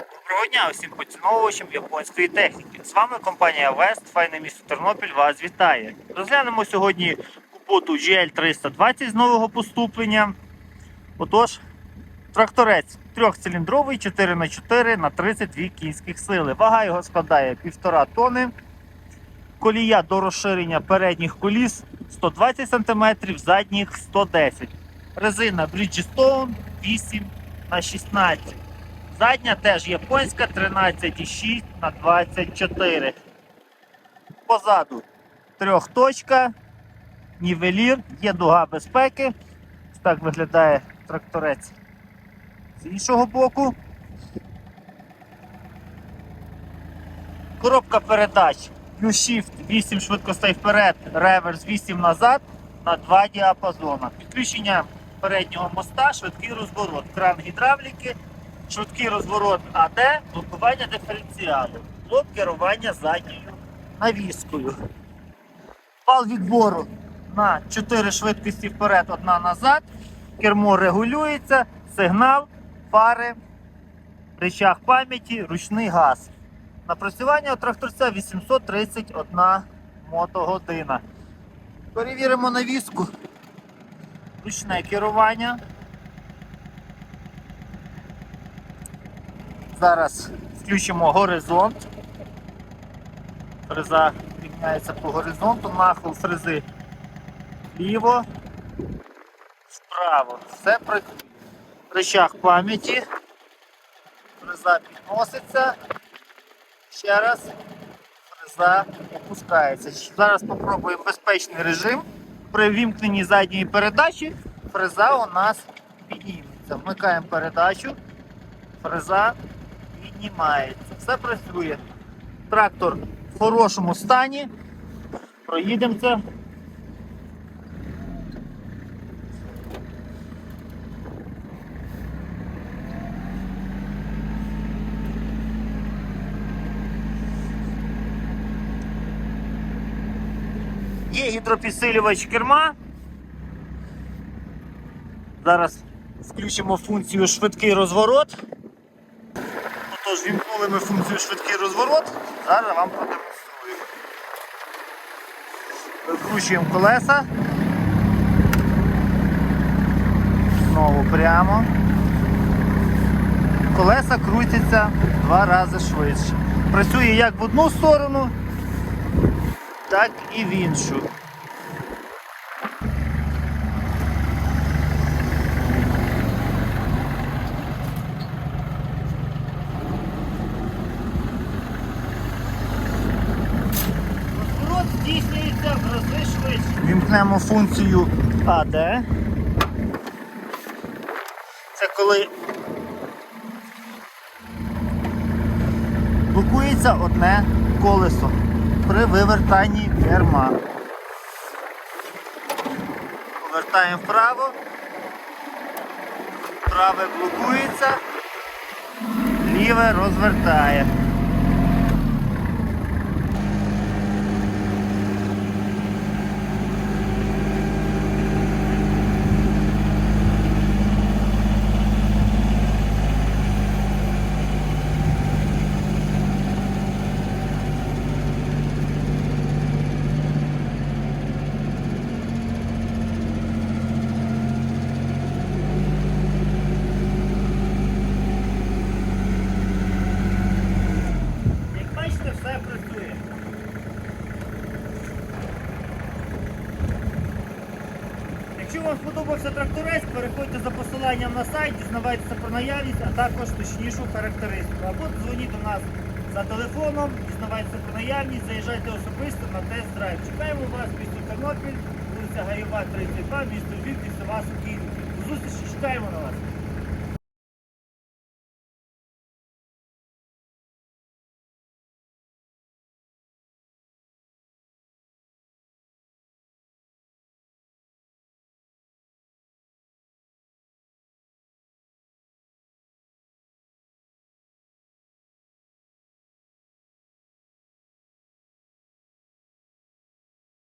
Доброго дня усім поціновувачам японської техніки. З вами компанія Вест, файне місто Тернопіль вас вітає. Розглянемо сьогодні купоту GL320 з нового поступлення. Отож, тракторець трьохциліндровий 4х4 на 32 кінських сили. Вага його складає 1,5 тони. Колія до розширення передніх коліс 120 см, задніх 110 Резина Bridgestone 8 на 16 Задня теж японська 13,6 на 24. Позаду трьохточка, нівелір, є дуга безпеки. Так виглядає тракторець з іншого боку. Коробка передач Q-Shift 8 швидкостей вперед, реверс 8 назад на 2 діапазона. Підключення переднього моста, швидкий розворот, кран гідравліки, швидкий розворот АД, блокування диференціалу, блок керування задньою навіскою. Пал відбору на 4 швидкості вперед, одна назад. Кермо регулюється, сигнал, фари, рычаг пам'яті, ручний газ. Напрацювання у тракторця 831 мотогодина. Перевіримо навіску. Ручне керування. Зараз включимо горизонт. Фреза підняється по горизонту, нахил фрези ліво, вправо. Все працює. Рычаг пам'яті. Фреза підноситься. Ще раз фреза опускається. Зараз спробуємо безпечний режим. При вімкненні задньої передачі фреза у нас підніметься. Вмикаємо передачу, фреза піднімається. Все працює. Трактор в хорошому стані. Проїдемося. Є гідропідсилювач керма. Зараз включимо функцію швидкий розворот. Отож, вімкнули ми функцію швидкий розворот. Зараз вам продемонструю. Викручуємо колеса. Знову прямо. Колеса крутяться два рази швидше. Працює як в одну сторону, так і в іншу. Вімкнемо функцію АД. Це коли блокується одне колесо при вивертанні керма. Повертаємо вправо. Праве блокується, ліве розвертає. Як бачите, все працює. Якщо вам сподобався тракторець, переходьте за посиланням на сайт, дізнавайтеся про наявність, а також точнішу характеристику. Або дзвоніть до нас за телефоном, дізнавайтеся про наявність, заїжджайте особисто на тест-драйв. Чекаємо вас в місті Тернопіль, вулиця Гаєва, 32, місто Львів, місто вас у До зустрічі, чекаємо на вас.